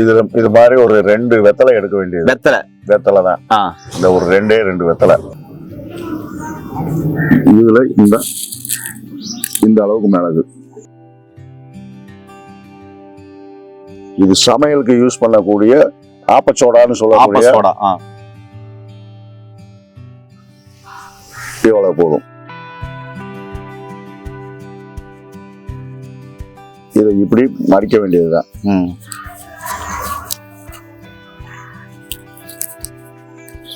இதுல இது மாதிரி ஒரு ரெண்டு வெத்தலை எடுக்க வேண்டியது. வெத்தலை. வெத்தலை தான். இந்த ஒரு ரெண்டே ரெண்டு வெத்தலை. இதுல இந்த இந்த அளவுக்கு மிளகு. இது சமையலுக்கு யூஸ் பண்ணக்கூடிய ஆப்பச்சோடான்னு சொல்லக்கூடிய இவ்வளவு போதும். இதை இப்படி மடிக்க வேண்டியதுதான்.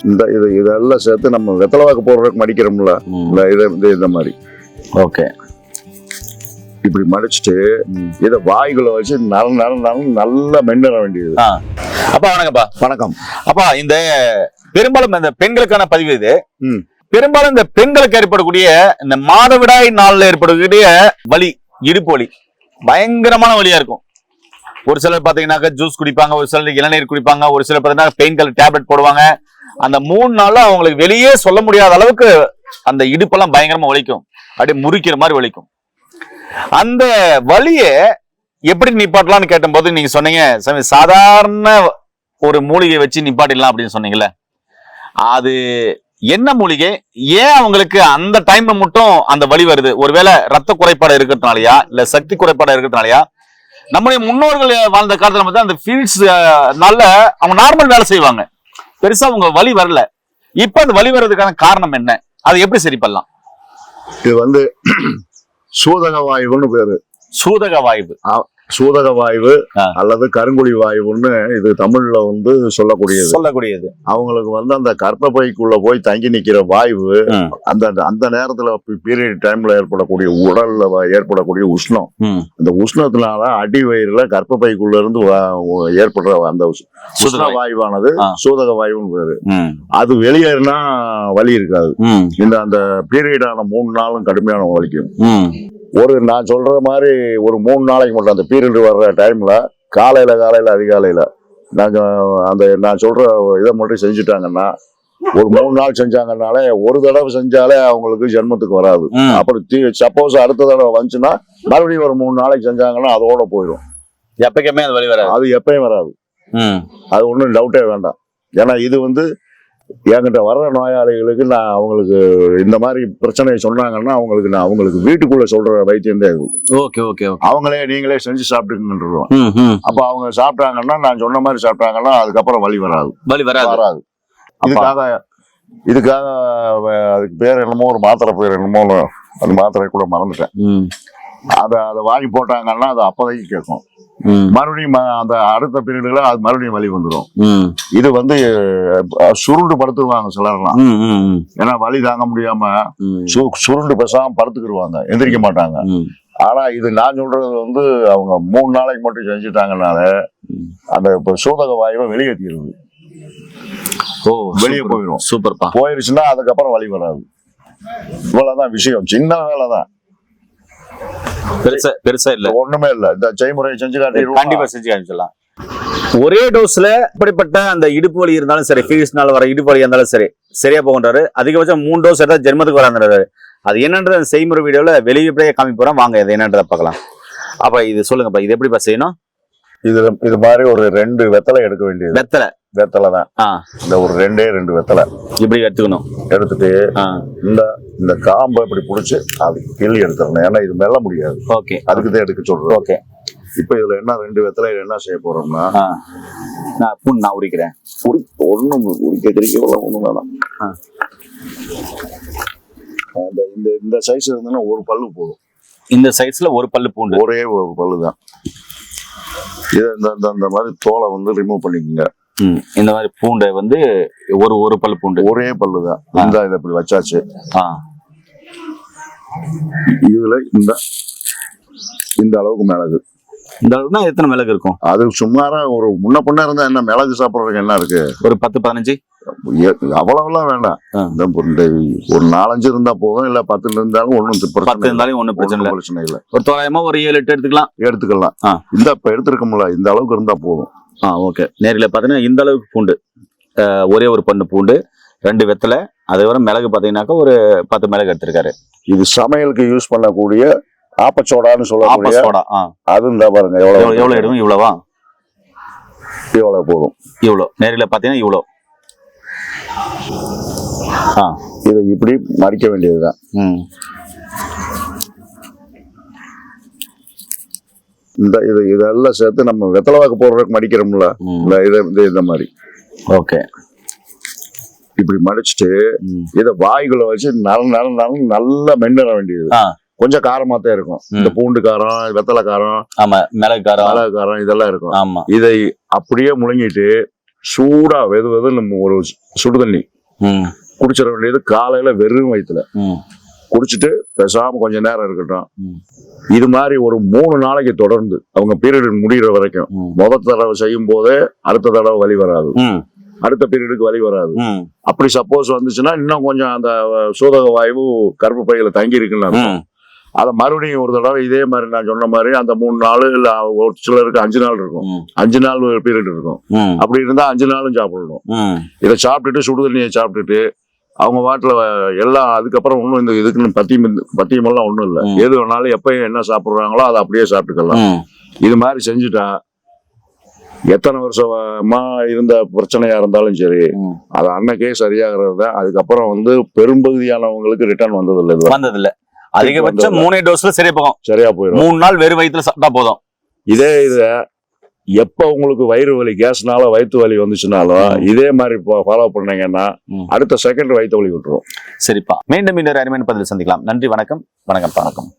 இந்த இது இதெல்லாம் சேர்த்து நம்ம வெத்தலை வாக்கு போடுறதுக்கு மடிக்கிறோம்ல. இந்த இதை இந்த- இந்த மாதிரி. ஓகே. இப்படி மடிச்சிட்டு இதை வாய்க்குள்ள வச்சு நல நல நல நல்லா மென்னிட வேண்டியது. அப்பா வணக்கம்ப்பா. வணக்கம். அப்பா இந்த பெரும்பாலும் இந்த பெண்களுக்கான பதிவு இது. பெரும்பாலும் இந்த பெண்களுக்கு ஏற்படக்கூடிய இந்த மாதவிடாய் நாள்ல ஏற்படக்கூடிய வலி இடுப்பு வலி பயங்கரமான வலியா இருக்கும். ஒரு சிலர் பாத்தீங்கன்னாக்க ஜூஸ் குடிப்பாங்க ஒரு சிலர் இளநீர் குடிப்பாங்க ஒரு சிலர் பாத்தீங்கன்னா பெயின் கலர் டேப்லெட் போடுவாங்க. அந்த மூணு நாள்ல அவங்களுக்கு வெளியே சொல்ல முடியாத அளவுக்கு அந்த இடுப்பெல்லாம் பயங்கரமா வலிக்கும். அப்படியே முறிக்கிற மாதிரி வலிக்கும். அந்த வலியை எப்படி நிப்பாட்டலாம்னு கேட்டபோது நீங்க சொன்னீங்க சாமி சாதாரண ஒரு மூலிகையை வச்சு நிப்பாட்டிடலாம் அப்படின்னு சொன்னீங்கல்ல. அது என்ன மூலிகை? ஏன் அவங்களுக்கு அந்த டைம்ல மட்டும் அந்த வலி வருது? ஒருவேளை ரத்த குறைபாடு இருக்கிறதுனாலயா இல்ல சக்தி குறைபாடு இருக்கிறதுனாலயா? நம்முடைய முன்னோர்கள் வாழ்ந்த காலத்துல பார்த்தா அந்த ஃபீல்ட்ஸ் நல்ல அவங்க நார்மல் வேலை செய்வாங்க. பெருசா அவங்க வலி வரல. இப்ப அந்த வலி வர்றதுக்கான காரணம் என்ன? அதை எப்படி சரி பண்ணலாம்? இது வந்து சூதக வாயுன்னு பேரு. சூதக வாய்வு சூதக வாயு ஆ. அல்லது கருங்குழி வாயுன்னு இது தமிழ்ல வந்து சொல்லக்கூடியது சொல்லக்கூடியது அவங்களுக்கு வந்து அந்த கர்ப்பப்பைக்குள்ள போய் தங்கி நிக்கிற வாயு ம். அந்த அந்த நேரத்துல பீரியட் டைம்ல ஏற்படக்கூடிய உடல்ல ஏற்படக்கூடிய உஷ்ணம். அந்த உஷ்ணத்தினால அடி வயிறுல கர்ப்பப்பைக்குள்ள இருந்து வ- ஏற்படுற அந்த உஷ்ண வாயு. வாயுவானது. சூதக வாயுன்னு பேரு. அது வெளியேறினா வலி இருக்காது. இந்த அந்த பீரியடான மூணு நாளும் கடுமையான வலிக்கும். ஒரு நான் சொல்ற மாதிரி ஒரு மூணு நாளைக்கு மட்டும் அந்த பீரியட் வர்ற டைம்ல காலையில காலையில அதிகாலையில. நாங்க அந்த நான் சொல்ற இதை மட்டும் செஞ்சுட்டாங்கன்னா ஒரு மூணு நாள் செஞ்சாங்கனாலே ஒரு தடவை செஞ்சாலே அவங்களுக்கு ஜென்மத்துக்கு வராது. அப்புறம் சப்போஸ் அடுத்த தடவை வந்துச்சுன்னா மறுபடியும் ஒரு மூணு நாளைக்கு செஞ்சாங்கன்னா அதோட போயிடும் எப்பவுமே அந்த வலி வராது. அது எப்பயும் வராது. அது ஒன்றும் டவுட்டே வேண்டாம். ஏன்னா இது வந்து என்கிட்ட வர்ற நோயாளிகளுக்கு நான் அவங்களுக்கு இந்த மாதிரி பிரச்சனையை சொன்னாங்கன்னா அவங்களுக்கு நான் அவங்களுக்கு வீட்டுக்குள்ள சொல்ற வைத்தியம் தான் ஓகே ஓகே அவங்களே நீங்களே செஞ்சு சாப்பிட்டுக்கணுன்றோம் ம், ம். அப்ப அவங்க சாப்பிட்டாங்கன்னா நான் சொன்ன மாதிரி சாப்பிட்டாங்கன்னா அதுக்கப்புறம் வலி வராது. வலி வராது. வராது. இதுக்காக இதுக்காக அதுக்கு பேர் என்னமோ ஒரு மாத்திரை பேர் என்னமோ அந்த மாத்திரை கூட மறந்துட்டேன். அதை அதை வாங்கி போட்டாங்கன்னா அது அப்போதைக்கு கேட்கும். மறுபடியும் அந்த அடுத்த பீரியட்ல அது மறுபடியும் வலி வந்துடும். இது வந்து சுருண்டு படுத்துருவாங்க சிலர்லாம். ஏன்னா வலி தாங்க முடியாம சுருண்டு பேசாம படுத்துக்கிடுவாங்க எந்திரிக்க மாட்டாங்க. ஆனா இது நான் சொல்றது வந்து அவங்க மூணு நாளைக்கு மட்டும் செஞ்சுட்டாங்கனால. அந்த இப்ப சூதக வாயுவை வெளியேற்றிடுது ஓ வெளியே சூப்பர். போயிடும் சூப்பர்ப்பா. போயிருச்சுன்னா அதுக்கப்புறம் வலி வராது. இவ்வளவுதான் விஷயம். சின்ன வேலை தான் பெருசா பெருசா இல்ல. ஒண்ணுமே இல்ல. இந்த செய்முறையை செஞ்சு காட்டிடுவோம் கண்டிப்பா செஞ்சு காமிச்சிடலாம். ஒரே டோஸ்ல இப்படிப்பட்ட அந்த இடுப்பு வலி இருந்தாலும் சரி ஃபீஸ்னால வர இடுப்பு வலி இருந்தாலும் சரி சரியா போகின்றாரு அதிகபட்சம் மூணு டோஸ் எடுத்தா ஜென்மத்துக்கு வராங்கிறாரு அது என்னன்றது அந்த செய்முறை வீடியோல வெளியே காமி போறோம். வாங்க இது என்னன்றத பார்க்கலாம். அப்ப இது சொல்லுங்கப்பா இது எப்படிப்பா செய்யணும்? இதுல இது மாதிரி ஒரு ரெண்டு வெத்தலை எடுக்க வேண்டியது. வெத்தலை. வெத்தலை தான் ஆ. இந்த ஒரு ரெண்டே ரெண்டு வெத்தலை. இப்படி எடுத்துக்கணும்? எடுத்துட்டு இந்த இந்த காம்பை இப்படி புடிச்சு அது கிள்ளி எடுத்துடணும். ஏன்னா இது மெல்ல முடியாது. ஓகே. அதுக்கு தான் எடுக்க சொல்றோம். ஓகே. இப்ப இதுல என்ன ரெண்டு வெத்தலையில என்ன செய்ய போறோம்னா நான் புண் நான் உரிக்கிறேன். உரி ஒண்ணும் உரிக்க கிடைக்க ஒண்ணும் வேணாம். ஆ. இந்த இந்த சைஸ் இருந்ததுன்னா ஒரு பல்லு போதும். இந்த சைஸ்ல ஒரு பல்லு பூண்டு. ஒரே ஒரு பல்லு தான் இதை இந்த இந்த- மாதிரி தோலை வந்து ரிமூவ் பண்ணிக்கோங்க. இந்த மாதிரி பூண்டை வந்து ஒரு ஒரு பல்லு பூண்டு. ஒரே பல்லு தான் இந்த இதை இப்படி வச்சாச்சு. ஆ. இதுல இந்த இந்த அளவுக்கு மிளகு. இந்த அளவுக்குனா எத்தனை மிளகு இருக்கும்? அது சுமாரா ஒரு முன்ன பின்ன இருந்தா என்ன மிளகு சாப்பிடுறதுக்கு என்ன இருக்கு? ஒரு பத்து பதினஞ்சு? அவ்வளவுலாம் வேண்டாம். இந்த ஒரு- நாலஞ்சு இருந்தா போதும் இல்ல பத்து இருந்தாலும் பிரச்சனை பத்து. இருந்தாலும் ஒண்ணும் பிரச்சனை பிரச்சனை இல்லை. ஒரு தோராயமா ஒரு ஏழு எட்டு எடுத்துக்கலாம். எடுத்துக்கலாம். இந்த இப்ப எடுத்திருக்கோம்ல இந்த அளவுக்கு இருந்தா போதும். ஆ ஓகே நேரில் பார்த்தீங்கன்னா இந்த அளவுக்கு பூண்டு. ஒரே ஒரு பண்ணு பூண்டு ரெண்டு வெத்தலை அதே வர மிளகு பார்த்தீங்கன்னாக்கா ஒரு பத்து மிளகு எடுத்திருக்காரு. இது சமையலுக்கு யூஸ் பண்ணக்கூடிய ஆப்பச்சோடான்னு சொல்லக்கூடிய ஆ. அது இந்த பாருங்க எவ்வளவு எவ்வளவு எடுக்கும் இவ்வளவா? இவ்வளவு போதும். இவ்வளோ நேரில் பார்த்தீங்கன்னா இவ்வளோ ஆ. இதை இப்படி மடிக்க வேண்டியதுதான். ம். இந்த இது இதெல்லாம் சேர்த்து நம்ம வெத்தலைவாக்கு போடுறதுக்கு மடிக்கிறோம்ல. இந்த இதை இந்த மாதிரி. ஓகே. இப்படி மடிச்சிட்டு இதை வாய்க்குள்ள வச்சு நல நல நல நல்லா மென்னிட வேண்டியது. கொஞ்சம் காரமா தான் இருக்கும். இந்த பூண்டு காரம் வெத்தலை காரம் ஆமா மிளகு காரம். மிளகு காரம் இதெல்லாம் இருக்கும். ஆமா. இதை அப்படியே முழுங்கிட்டு சூடா வெது வெது நம்ம ஒரு சுடு தண்ணி குடிச்சிட வேண்டியது காலையில வெறும் வயிற்றுல குடிச்சிட்டு பேசாம கொஞ்ச நேரம் இருக்கட்டும். இது மாதிரி ஒரு மூணு நாளைக்கு தொடர்ந்து அவங்க பீரியட் முடிகிற வரைக்கும் முத தடவை செய்யும் போதே அடுத்த தடவை வலி வராது. அடுத்த பீரியடுக்கு வலி வராது. அப்படி சப்போஸ் வந்துச்சுன்னா இன்னும் கொஞ்சம் அந்த சூதக வாயு கருப்பு பையில தங்கி இருக்குன்னு அதை மறுபடியும் ஒரு தடவை இதே மாதிரி நான் சொன்ன மாதிரி அந்த மூணு நாள் இல்ல ஒரு சிலருக்கு அஞ்சு நாள் இருக்கும். அஞ்சு நாள் பீரியட் இருக்கும். அப்படி இருந்தா அஞ்சு நாளும் சாப்பிடணும். இதை சாப்பிட்டுட்டு சுடு தண்ணியை சாப்பிட்டுட்டு அவங்க வாட்டில் எல்லாம் அதுக்கப்புறம் ஒன்றும் இந்த இதுக்குன்னு பத்தியம் பத்தியமெல்லாம் ஒன்றும் இல்லை. எது வேணாலும் எப்பயும் என்ன சாப்பிட்றாங்களோ அதை அப்படியே சாப்பிட்டுக்கலாம். இது மாதிரி செஞ்சுட்டா எத்தனை வருஷமா இருந்த பிரச்சனையா இருந்தாலும் சரி. அது அன்னைக்கே சரியாகிறது தான் அதுக்கப்புறம் வந்து பெரும்பகுதியானவங்களுக்கு ரிட்டர்ன் வந்ததில்லை இது வந்தது இல்ல அதிகபட்சம். மூணே டோஸ்ல சரியா போகும். சரியா போயிடும் மூணு நாள் வெறும் வயிற்றுல சாப்பிட்டா போதும். இதே இத எப்ப உங்களுக்கு வயிறு வலி கேஸ்னால வயிற்று வலி வந்துச்சுனாலும். இதே மாதிரி ஃபாலோ பண்ணீங்கன்னா. அடுத்த செகண்ட் வயிற்று வலி விட்டுரும். சரிப்பா. மீண்டும் மீண்டும் அருமையான பதில் சந்திக்கலாம். நன்றி வணக்கம். வணக்கம் வணக்கம்.